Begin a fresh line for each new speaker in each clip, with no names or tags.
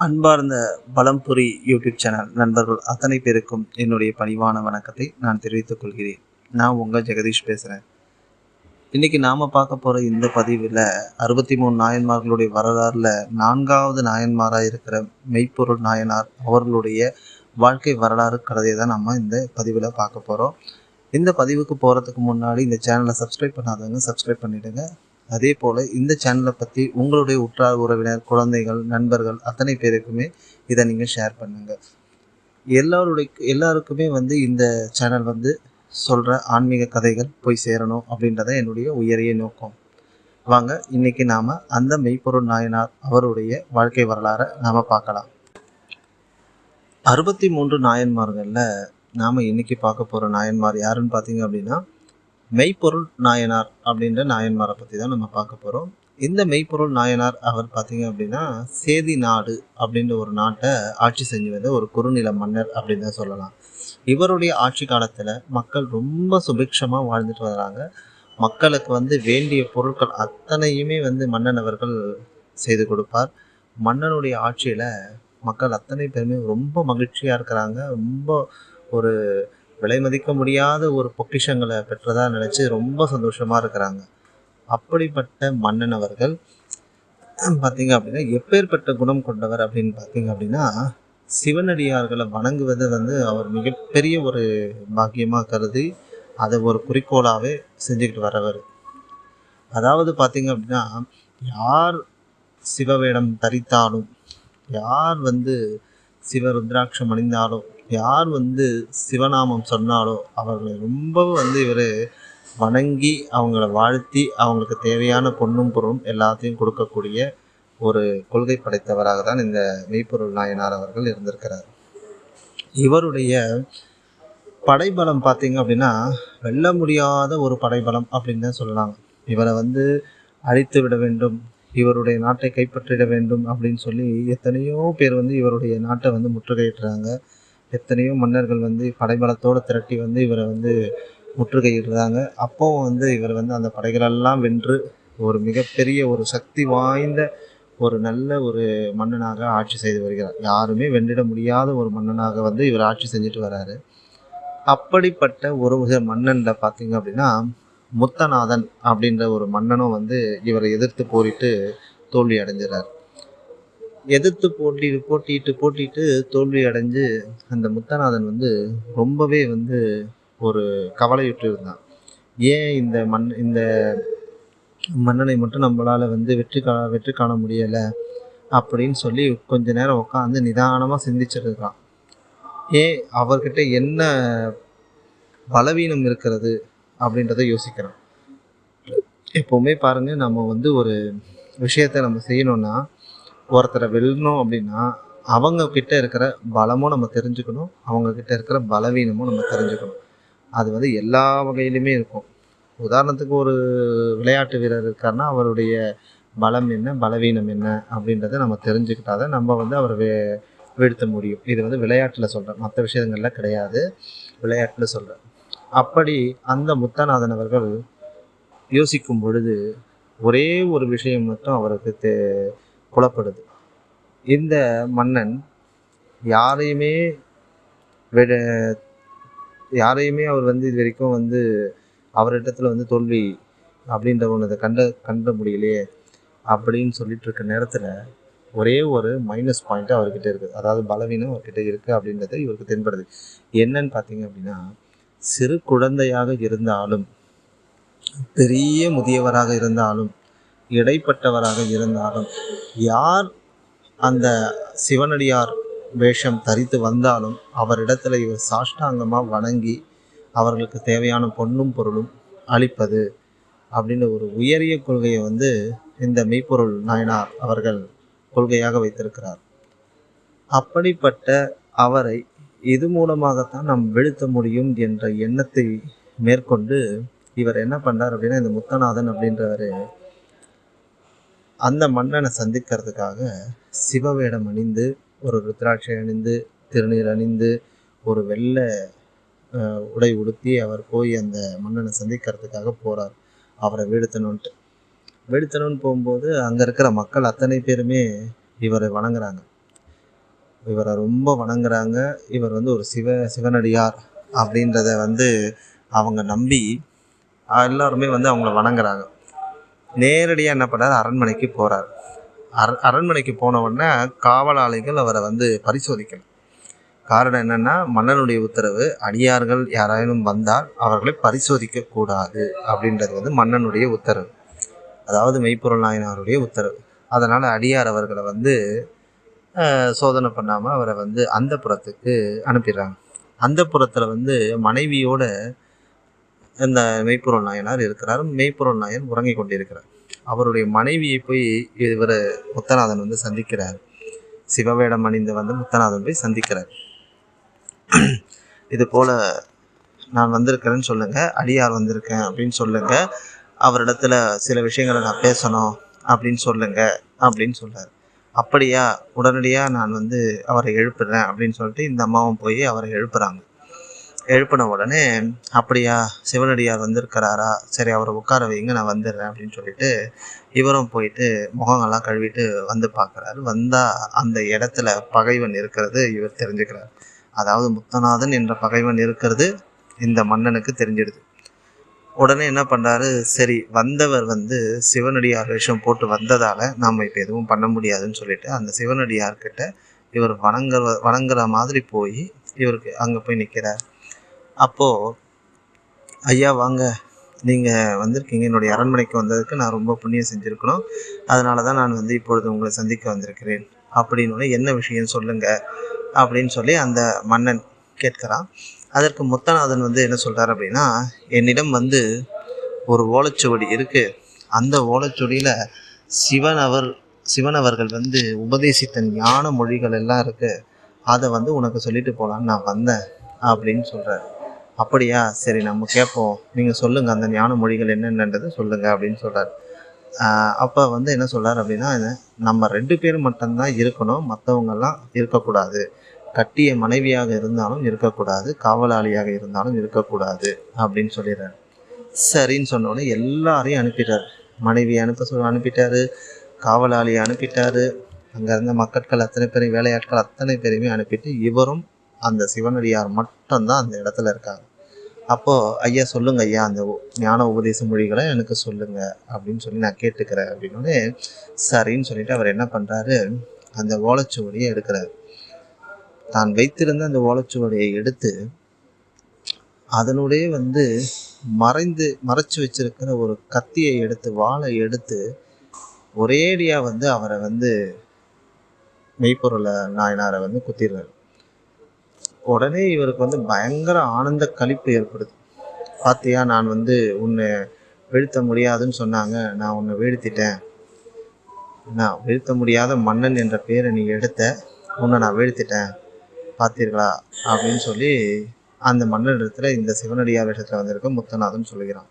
அன்பார்ந்த பலம்புரி YouTube channel நண்பர்கள் அத்தனை பேருக்கும் என்னுடைய பணிவான வணக்கத்தை நான் தெரிவித்துக் கொள்கிறேன். நான் உங்கள் ஜெகதீஷ் பேசுகிறேன் இன்றைக்கி நாம் பார்க்க போகிற இந்த பதிவில் அறுபத்தி மூணு நாயன்மார்களுடைய வரலாறில் நான்காவது நாயன்மாராக இருக்கிற மெய்ப்பொருள் நாயனார் அவர்களுடைய வாழ்க்கை வரலாறு கதையை தான் நம்ம இந்த பதிவில் பார்க்க போகிறோம் இந்த பதிவுக்கு போகிறதுக்கு முன்னாடி இந்த சேனலை சப்ஸ்கிரைப் பண்ணாதவங்க சப்ஸ்கிரைப் பண்ணிவிடுங்க அதே போல் இந்த சேனலை பற்றி உங்களுடைய உற்றார் உறவினர் குழந்தைகள் நண்பர்கள் அத்தனை பேருக்குமே இதை நீங்கள் ஷேர் பண்ணுங்கள் எல்லாருடைய எல்லாருக்குமே வந்து இந்த சேனல் வந்து சொல்கிற ஆன்மீக கதைகள் போய் சேரணும் அப்படின்றத என்னுடைய உயரிய நோக்கம். வாங்க இன்னைக்கு நாம் அந்த மெய்ப்பொருள் நாயனார் அவருடைய வாழ்க்கை வரலாறை நாம் பார்க்கலாம். அறுபத்தி மூன்று நாயன்மார்களில் நாம் இன்றைக்கி பார்க்க போகிற நாயன்மார் யாருன்னு பார்த்தீங்க அப்படின்னா மெய்ப்பொருள் நாயனார் அப்படின்ற நாயன்மாரை பற்றி தான் நம்ம பார்க்க போகிறோம் இந்த மெய்ப்பொருள் நாயனார் அவர் பார்த்தீங்க அப்படின்னா சேதி நாடு அப்படின்ற ஒரு நாட்டை ஆட்சி செஞ்சு வந்த ஒரு குறுநில மன்னர் அப்படின்னு தான் சொல்லலாம். இவருடைய ஆட்சி காலத்தில் மக்கள் ரொம்ப சுபிக்ஷமாக வாழ்ந்துட்டு வர்றாங்க மக்களுக்கு வந்து வேண்டிய பொருட்கள் அத்தனையுமே வந்து மன்னன் அவர்கள் செய்து கொடுப்பார். மன்னனுடைய ஆட்சியில் மக்கள் அத்தனை பேருமே ரொம்ப மகிழ்ச்சியாக இருக்கிறாங்க. ரொம்ப ஒரு விலை மதிக்க முடியாத ஒரு பொக்கிஷங்களை பெற்றதாக நினச்சி ரொம்ப சந்தோஷமாக இருக்கிறாங்க. அப்படிப்பட்ட மன்னன் அவர்கள் பார்த்தீங்க அப்படின்னா எப்பேற்பட்ட குணம் கொண்டவர் அப்படின்னு பார்த்தீங்க அப்படின்னா சிவனடியார்களை வணங்குவதை வந்து அவர் மிகப்பெரிய ஒரு பாக்கியமாக கருதி அதை ஒரு குறிக்கோளாகவே செஞ்சுக்கிட்டு வரவர். அதாவது பார்த்தீங்க அப்படின்னா யார் சிவவேடம் தரித்தாலும் யார் வந்து சிவ ருத்ராட்சம் அணிந்தாலோ யார் வந்து சிவநாமம் சொன்னாலோ அவர்களை ரொம்பவும் வந்து இவர் வணங்கி அவங்கள வாழ்த்தி அவங்களுக்கு தேவையான பொண்ணும் பொருளும் எல்லாத்தையும் கொடுக்கக்கூடிய ஒரு கொள்கை படைத்தவராக தான் இந்த மெய்ப்பொருள் நாயனார் அவர்கள் இருந்திருக்கிறார். இவருடைய படைபலம் பார்த்தீங்க அப்படின்னா வெல்ல முடியாத ஒரு படைபலம் அப்படின்னு தான் சொல்லலாம். இவரை வந்து அழித்து விட வேண்டும். இவருடைய நாட்டை கைப்பற்றிட வேண்டும் அப்படின்னு சொல்லி எத்தனையோ பேர் வந்து இவருடைய நாட்டை வந்து முற்றுகையிடுறாங்க. எத்தனையோ மன்னர்கள் வந்து படைபலத்தோடு திரட்டி வந்து இவரை வந்து முற்றுகையிடுறாங்க. அப்போவும் வந்து இவர் வந்து அந்த படைகளெல்லாம் வென்று ஒரு மிகப்பெரிய ஒரு சக்தி வாய்ந்த ஒரு நல்ல ஒரு மன்னனாக ஆட்சி செய்து வருகிறார். யாருமே வென்றிட முடியாத ஒரு மன்னனாக வந்து இவர் ஆட்சி செஞ்சுட்டு வராரு. அப்படிப்பட்ட ஒரு மன்னனில் பார்த்தீங்க அப்படின்னா முத்தநாதன் அப்படின்ற ஒரு மன்னனும் வந்து இவரை எதிர்த்து போரிட்டு தோல்வி அடைஞ்சிடறார் எதிர்த்து போட்டி போட்டிட்டு போட்டிட்டு தோல்வி அடைஞ்சு அந்த முத்தநாதன் வந்து ரொம்பவே வந்து ஒரு கவலையுற்று இருந்தான். ஏன் இந்த மண் இந்த மன்னனை மட்டும் நம்மளால் வந்து வெற்றி கா வெற்றி காண முடியலை அப்படின்னு சொல்லி கொஞ்ச நேரம் உட்காந்து நிதானமாக சிந்திச்சிருக்கான் ஏன் அவர்கிட்ட என்ன பலவீனம் இருக்கிறது? அப்படின்றத யோசிக்கிறான் எப்போவுமே பாருங்கள் நம்ம வந்து ஒரு விஷயத்த நம்ம செய்யணும்னா ஒருத்தரை வெல்லணும் அப்படின்னா அவங்க கிட்ட இருக்கிற பலமும் நம்ம தெரிஞ்சுக்கணும் அவங்க கிட்ட இருக்கிற பலவீனமும் நம்ம தெரிஞ்சுக்கணும். அது வந்து எல்லா வகையிலுமே இருக்கும். உதாரணத்துக்கு ஒரு விளையாட்டு வீரர் இருக்காருன்னா அவருடைய பலம் என்ன பலவீனம் என்ன அப்படின்றத நம்ம தெரிஞ்சுக்கிட்டாத நம்ம வந்து அவரை வே வீழ்த்த முடியும். இது வந்து விளையாட்டில் சொல்கிறேன் மற்ற விஷயங்கள்லாம் கிடையாது. விளையாட்டில் சொல்கிறேன் அப்படி அந்த முத்தநாதன் அவர்கள் யோசிக்கும் பொழுது ஒரே ஒரு விஷயம் மட்டும் அவருக்கு தே புலப்படுது. இந்த மன்னன் யாரையுமே விட யாரையுமே அவர் வந்து இது வரைக்கும் வந்து அவரிடத்துல வந்து தோல்வி அப்படின்ற ஒன்று கண்ட கண்ட முடியலையே அப்படின்னு சொல்லிட்டு இருக்க நேரத்தில் ஒரே ஒரு மைனஸ் பாயிண்ட்டு அவர்கிட்ட இருக்குது. அதாவது பலவீனம் அவர்கிட்ட இருக்குது அப்படின்றது இவருக்கு தென்படுது. என்னன்னு பார்த்தீங்க அப்படின்னா சிறு குழந்தையாக இருந்தாலும் பெரிய முதியவராக இருந்தாலும் இடைப்பட்டவராக இருந்தாலும் யார் அந்த சிவனடியார் வேஷம் தரித்து வந்தாலும் அவரிடத்துல இவர் சாஷ்டாங்கமாக வணங்கி அவர்களுக்கு தேவையான பொண்ணும் பொருளும் அளிப்பது அப்படின்னு ஒரு உயரிய கொள்கையை வந்து இந்த மெய்ப்பொருள் நாயனார் அவர்கள் கொள்கையாக வைத்திருக்கிறார். அப்படிப்பட்ட அவரை இது மூலமாகத்தான் நாம் வீழ்த்த முடியும் என்ற எண்ணத்தை மேற்கொண்டு இவர் என்ன பண்ணார் அப்படின்னா இந்த முத்தநாதன் அப்படின்றவர் அந்த மன்னனை சந்திக்கிறதுக்காக சிவவேடம் அணிந்து ஒரு ருத்ராட்சை அணிந்து திருநீர் அணிந்து ஒரு வெள்ளை உடை உடுத்தி அவர் போய் அந்த மன்னனை சந்திக்கிறதுக்காக போகிறார் அவரை வீழ்த்தணுன்ட்டு வீழ்த்தணும்னு போகும்போது அங்கே இருக்கிற மக்கள் அத்தனை பேருமே இவரை வணங்குறாங்க. இவரை ரொம்ப வணங்குறாங்க. இவர் வந்து ஒரு சிவ சிவனடியார் அப்படின்றத வந்து அவங்க நம்பி எல்லாருமே வந்து அவங்கள வணங்குறாங்க. நேரடியாக என்ன பண்ணார் அரண்மனைக்கு போகிறார் அர அரண்மனைக்கு போன உடனே காவலாளிகள் அவரை வந்து பரிசோதிக்கணும். காரணம் என்னென்னா மன்னனுடைய உத்தரவு அடியார்கள் யாராயினும் வந்தால் அவர்களை பரிசோதிக்க கூடாது அப்படின்றது வந்து மன்னனுடைய உத்தரவு. அதாவது மெய்ப்பொருள் நாயனாருடைய உத்தரவு. அதனால் அடியார் அவர்களை வந்து சோதனை பண்ணாமல் அவரை வந்து அந்த புறத்துக்கு அனுப்பிடுறாங்க. அந்த புறத்தில் வந்து மனைவியோட இந்த மெய்ப்பொருள் நாயனார் இருக்கிறார். மெய்ப்பொருள் நாயன் உறங்கி கொண்டிருக்கிறார். அவருடைய மனைவியை போய் இவர் முத்தநாதன் வந்து சந்திக்கிறார். சிவவேடம் அணிந்து வந்து முத்தநாதன் போய் சந்திக்கிறார். இது போல் நான் வந்திருக்கிறேன்னு சொல்லுங்கள் அடியார் வந்திருக்கேன் அப்படின்னு சொல்லுங்கள் அவரிடத்துல சில விஷயங்களை நான் பேசணும் அப்படின்னு சொல்லுங்கள் அப்படின்னு சொல்கிறார் அப்படியா? உடனடியாக நான் வந்து அவரை எழுப்புறேன் அப்படின்னு சொல்லிட்டு இந்த அம்மாவும் போய் அவரை எழுப்புறாங்க. எழுப்பின உடனே அப்படியா? சிவனடியார் வந்திருக்கிறாரா? சரி அவரை உட்கார வைங்க நான் வந்துடுறேன் அப்படின்னு சொல்லிட்டு இவரும் போயிட்டு முகங்கள்லாம் கழுவிட்டு வந்து பார்க்குறாரு. வந்தால் அந்த இடத்துல பகைவன் இருக்கிறது இவர் தெரிஞ்சுக்கிறார். அதாவது முத்தநாதன் என்ற பகைவன் இருக்கிறது இந்த மன்னனுக்கு தெரிஞ்சிடுது. உடனே என்ன பண்ணுறாரு சரி வந்தவர் வந்து சிவனடியார் வேஷம் போட்டு வந்ததால் நாம் இப்போ எதுவும் பண்ண முடியாதுன்னு சொல்லிட்டு அந்த சிவனடியார்கிட்ட இவர் வணங்குற வணங்குற மாதிரி போய் இவருக்கு அங்கே போய் நிற்கிறார் அப்போது ஐயா வாங்க. நீங்கள் வந்திருக்கீங்க. என்னுடைய அரண்மனைக்கு வந்ததுக்கு நான் ரொம்ப புண்ணியம் செஞ்சுருக்கணும். அதனால தான் நான் வந்து இப்பொழுது உங்களை சந்திக்க வந்திருக்கிறேன். அப்படின்னு என்ன விஷயம்? சொல்லுங்கள் அப்படின்னு சொல்லி அந்த மன்னன் கேட்குறான். அதற்கு முத்தநாதன் வந்து என்ன சொல்கிறார் அப்படின்னா என்னிடம் வந்து ஒரு ஓலைச்சுவடி இருக்குது அந்த ஓலைச்சுவடியில் சிவன் அவர் சிவன் அவர்கள் வந்து உபதேசித்த ஞான மொழிகள் எல்லாம் இருக்குது அதை வந்து உனக்கு சொல்லிட்டு போகலான்னு நான் வந்தேன் அப்படின்னு சொல்கிறார் அப்படியா? சரி நம்ம கேட்போம். நீங்கள் சொல்லுங்கள் அந்த ஞான மொழிகள் என்னென்னன்றது சொல்லுங்கள் அப்படின்னு சொல்கிறார் அப்போ வந்து என்ன சொல்கிறார் அப்படின்னா நம்ம ரெண்டு பேரும் மட்டும்தான் இருக்கணும். மற்றவங்கெல்லாம் இருக்கக்கூடாது. கட்டிய மனைவியாக இருந்தாலும் இருக்கக்கூடாது காவலாளியாக இருந்தாலும் இருக்கக்கூடாது அப்படின்னு சொல்லிடுறாரு. சரின்னு சொன்னோடனே எல்லாரையும் அனுப்பிட்டார். மனைவியை அனுப்ப சொல்ல அனுப்பிட்டாரு காவலாளியை அனுப்பிட்டாரு. அங்கே இருந்த மக்கட்கள் அத்தனை பேரையும் வேலையாட்கள் அத்தனை பேரையுமே அனுப்பிட்டு இவரும் அந்த சிவனடியார் மட்டும்தான் அந்த இடத்துல இருக்காங்க அப்போது ஐயா சொல்லுங்க ஐயா அந்த ஞான உபதேச மொழிகளை எனக்கு சொல்லுங்க அப்படின்னு சொல்லி நான் கேட்டுக்கிறேன் அப்படின்னு சரின்னு சொல்லிட்டு அவர் என்ன பண்ணுறாரு அந்த ஓலைச்சுவடியை எடுக்கிறார். தான் வைத்திருந்த அந்த ஓலைச்சுவடியை எடுத்து அதனுடைய வந்து மறைந்து மறைச்சு வச்சிருக்கிற ஒரு கத்தியை எடுத்து வாளை எடுத்து ஒரேடியாக வந்து அவரை வந்து மெய்ப்பொருளை நாயனாரை வந்து குத்திடுறாரு. உடனே இவருக்கு வந்து பயங்கர ஆனந்த களிப்பு ஏற்படுது. பாத்தியா நான் வந்து உன்னை வீழ்த்த முடியாதுன்னு சொன்னாங்க. நான் உன்னை வீழ்த்திட்டேன். நான் வீழ்த்த முடியாத மன்னன் என்ற பேரை நீ எடுத்த. உன்னை நான் வீழ்த்திட்டேன். பார்த்தீர்களா? அப்படின்னு சொல்லி அந்த மன்னனிடத்துல இந்த சிவனடியார் வேஷத்தில் வந்திருக்க முத்தநாதன் சொல்லுகிறான்.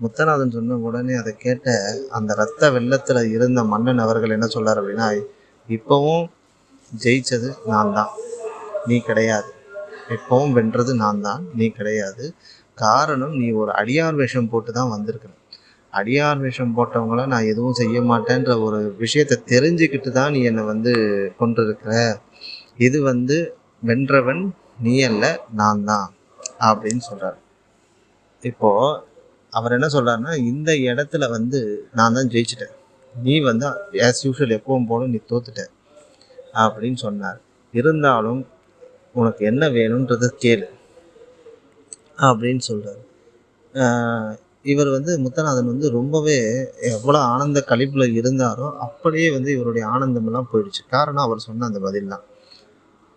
முத்தநாதன் சொன்ன உடனே அதை கேட்ட அந்த ரத்த வெள்ளத்தில் இருந்த மன்னன் அவர்கள் என்ன சொல்றார் அப்படின்னா இப்போவும் ஜெயிச்சது நான் தான். நீ கிடையாது. எப்பவும் வென்றது நான் தான். நீ கிடையாது. காரணம் நீ ஒரு அடியார் வேஷம் போட்டு தான் வந்திருக்கிற. அடியார் வேஷம் போட்டவங்கள நான் எதுவும் செய்ய மாட்டேன்ற ஒரு விஷயத்தை தெரிஞ்சுக்கிட்டு தான் நீ என்னை வந்து கொண்டிருக்கிற இது வந்து வென்றவன் நீ அல்ல நான் தான் அப்படின்னு சொல்கிறார் இப்போ அவர் என்ன சொல்கிறாருன்னா இந்த இடத்துல வந்து நான் தான் ஜெயிச்சிட்டேன். நீ வந்து ஆஸ் யூஷுவல் எப்பவும் போலும் நீ தோத்துட்ட அப்படின்னு சொன்னார். இருந்தாலும் உனக்கு என்ன வேணுன்றத கேளு அப்படின்னு சொல்கிறார் இவர் வந்து முத்தநாதன் வந்து ரொம்பவே எவ்வளோ ஆனந்த கழிப்பில் இருந்தாரோ அப்படியே வந்து இவருடைய ஆனந்தமெல்லாம் போயிடுச்சு. காரணம் அவர் சொன்ன அந்த பதில் தான்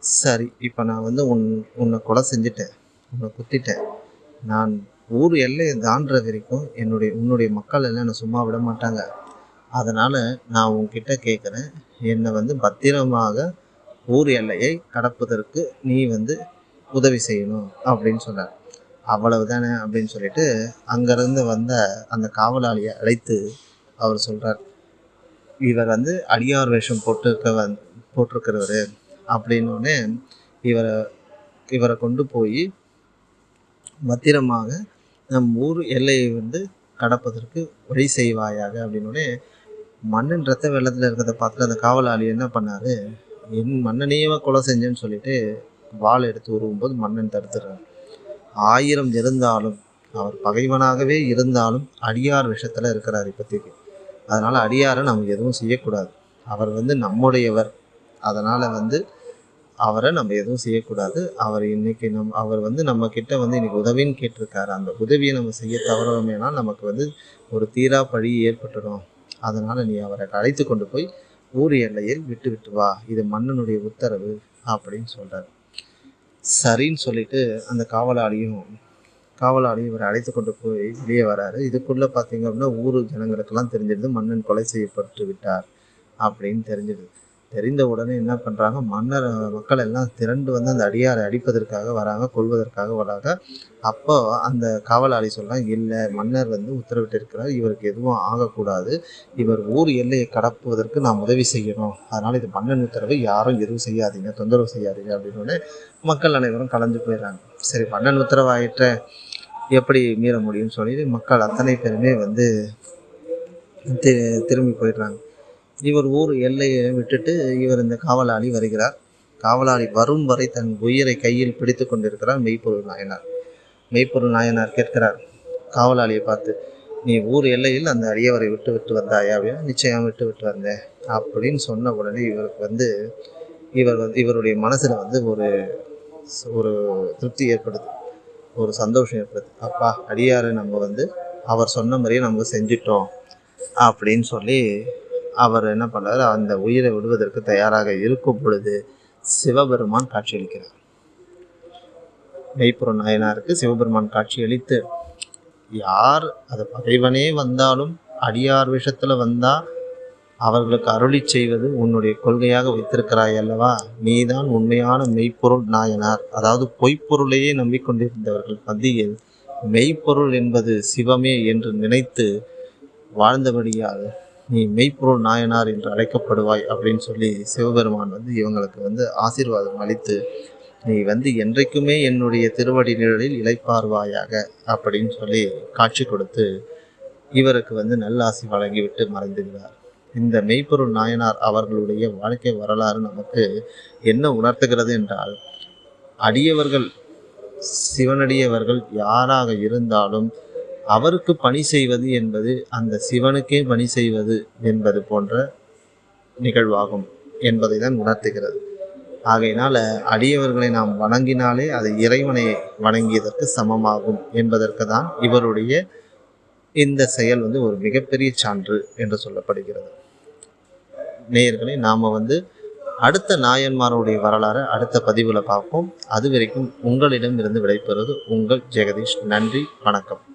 சரி இப்போ நான் வந்து உன் உன்னை கொலை செஞ்சுட்டேன். உன்னை குத்திட்டேன். நான் ஊர் எல்லையை தாண்டுற வரைக்கும் என்னுடைய உன்னுடைய மக்கள் எல்லாம் என்னை சும்மா விட மாட்டாங்க. அதனால் நான் உன்கிட்ட கேட்குறேன் என்னை வந்து பத்திரமாக ஊர் எல்லையை கடப்பதற்கு நீ வந்து உதவி செய்யணும் அப்படின்னு சொன்னார். அவ்வளவு தானே அப்படின்னு சொல்லிட்டு அங்கேருந்து வந்த அந்த காவலாளியை அழைத்து அவர் சொல்கிறார் இவர் வந்து அடியார் வேஷம் போட்டிருக்க வந் போட்டிருக்கிறவர். அப்படின்னு இவரை இவரை கொண்டு போய் பத்திரமாக நம் ஊர் எல்லையை வந்து கடப்பதற்கு வழி செய்வாயாக அப்படின்னோடனே மன்னன் ரத்த வெள்ளத்தில் இருக்கிறத பார்த்துட்டு அந்த காவலாளி என்ன பண்ணாரு? என் மன்னனையே கொலை செஞ்சேன்னு சொல்லிட்டு வாள் எடுத்து உருவும்போது மன்னன் தடுத்துடுறார் ஆயிரம் இருந்தாலும் அவர் பகைவனாகவே இருந்தாலும் அடியார் விஷயத்தில் இருக்கிறார் இப்போதைக்கு. அதனால் அடியாரை நமக்கு எதுவும் செய்யக்கூடாது. அவர் வந்து நம்முடையவர். அதனால் வந்து அவரை நம்ம எதுவும் செய்யக்கூடாது. அவர் இன்னைக்கு நம் அவர் வந்து நம்ம கிட்ட வந்து இன்னைக்கு உதவின்னு கேட்டிருக்காரு. அந்த உதவியை நம்ம செய்ய தவறோமேனா நமக்கு வந்து ஒரு தீரா பழி ஏற்பட்டுடும். அதனால் நீ அவரை அழைத்து கொண்டு போய் ஊர் எல்லையில் விட்டு விட்டு வா. இது மன்னனுடைய உத்தரவு அப்படின்னு சொல்கிறார் சரின்னு சொல்லிட்டு அந்த காவலாளியும் காவலாளி இவரை அழைத்து கொண்டு போய் வெளியே வராரு. இதுக்குள்ளே பார்த்தீங்க அப்படின்னா ஊர் ஜனங்களுக்கெல்லாம் தெரிஞ்சிடுது மன்னன் கொலை செய்யப்பட்டு விட்டார் அப்படின்னு தெரிஞ்சிடுது தெரிந்த உடனே என்ன பண்ணுறாங்க மன்னர் மக்கள் எல்லாம் திரண்டு வந்து அந்த அடியாரை அடிப்பதற்காக வராங்க கொள்வதற்காக வராங்க. அப்போ அந்த காவலாளி சொல்கிறாங்க இல்லை மன்னர் வந்து உத்தரவிட்டிருக்கிறார் இவருக்கு எதுவும் ஆகக்கூடாது. இவர் ஊர் எல்லையை கடப்புவதற்கு நாம் உதவி செய்யணும். அதனால் இது மன்னன் உத்தரவை யாரும் எதுவும் செய்யாதீங்க தொந்தரவு செய்யாதீங்க அப்படின்னு உடனே மக்கள் அனைவரும் கலந்து போயிடுறாங்க. சரி மன்னன் உத்தரவாயிற்ற எப்படி மீற முடியும்னு சொல்லிட்டு மக்கள் அத்தனை பேருமே வந்து தி திரும்பி போயிடுறாங்க. இவர் ஊர் எல்லையை விட்டுட்டு இவர் இந்த காவலாளி வருகிறார். காவலாளி வரும் வரை தன் உயிரை கையில் பிடித்து கொண்டிருக்கிறார் மெய்ப்பொருள் நாயனார். மெய்ப்பொருள் நாயனார் கேட்கிறார் காவலாளியை பார்த்து நீ ஊர் எல்லையில் அந்த அடியவரை விட்டு விட்டு வந்தாயா? அப்படின்னா நிச்சயம் விட்டு விட்டு வந்தேன். அப்படின்னு சொன்ன உடனே இவருக்கு வந்து இவர் வந்து இவருடைய மனசில் வந்து ஒரு ஒரு திருப்தி ஏற்படுது. ஒரு சந்தோஷம் ஏற்படுது. அப்பா அடியாரை நம்ம வந்து அவர் சொன்ன மாதிரியே நம்ம செஞ்சிட்டோம். அப்படின்னு சொல்லி அவர் என்ன பண்ணார் அந்த உயிரை விடுவதற்கு தயாராக இருக்கும் பொழுது சிவபெருமான் காட்சியளிக்கிறார். மெய்ப்புற நாயனாருக்கு சிவபெருமான் காட்சியளித்து யார் அது பகைவனே வந்தாலும் அடியார் விஷத்தில் வந்தால் அவர்களுக்கு அருளி செய்வது உன்னுடைய கொள்கையாக வைத்திருக்கிறாய் அல்லவா? நீதான் உண்மையான மெய்ப்பொருள் நாயனார். அதாவது பொய்ப்பொருளையே நம்பிக்கொண்டிருந்தவர்கள் மத்தியில் மெய்ப்பொருள் என்பது சிவமே என்று நினைத்து வாழ்ந்தபடியால் நீ மெய்ப்பொருள் நாயனார் என்று அழைக்கப்படுவாய் அப்படின்னு சொல்லி சிவபெருமான் வந்து இவங்களுக்கு வந்து ஆசீர்வாதம் அளித்து நீ வந்து என்றைக்குமே என்னுடைய திருவடி நிழலில் இளைப்பார்வாயாக அப்படின்னு சொல்லி காட்சி கொடுத்து இவருக்கு வந்து நல்லாசி வழங்கிவிட்டு மறைந்துகிறார் இந்த மெய்ப்பொருள் நாயனார் அவர்களுடைய வாழ்க்கை வரலாறு நமக்கு என்ன உணர்த்துகிறது என்றால் அடியவர்கள் சிவனடியவர்கள் யாராக இருந்தாலும் அவருக்கு பணி செய்வது என்பது அந்த சிவனுக்கே பணி செய்வது என்பது போன்ற நிகழ்வாகும் என்பதை தான் உணர்த்துகிறது. ஆகையினால அடியவர்களை நாம் வணங்கினாலே அது இறைவனை வணங்கியதற்கு சமமாகும் என்பதற்கு தான் இவருடைய இந்த செயல் வந்து ஒரு மிகப்பெரிய சான்று என்று சொல்லப்படுகிறது. நேயர்களே நாம் வந்து அடுத்த நாயன்மாருடைய வரலாறை அடுத்த பதிவில் பார்ப்போம். அது வரைக்கும் உங்களிடம் இருந்து விடைபெறுவது உங்கள் ஜெகதீஷ். நன்றி வணக்கம்.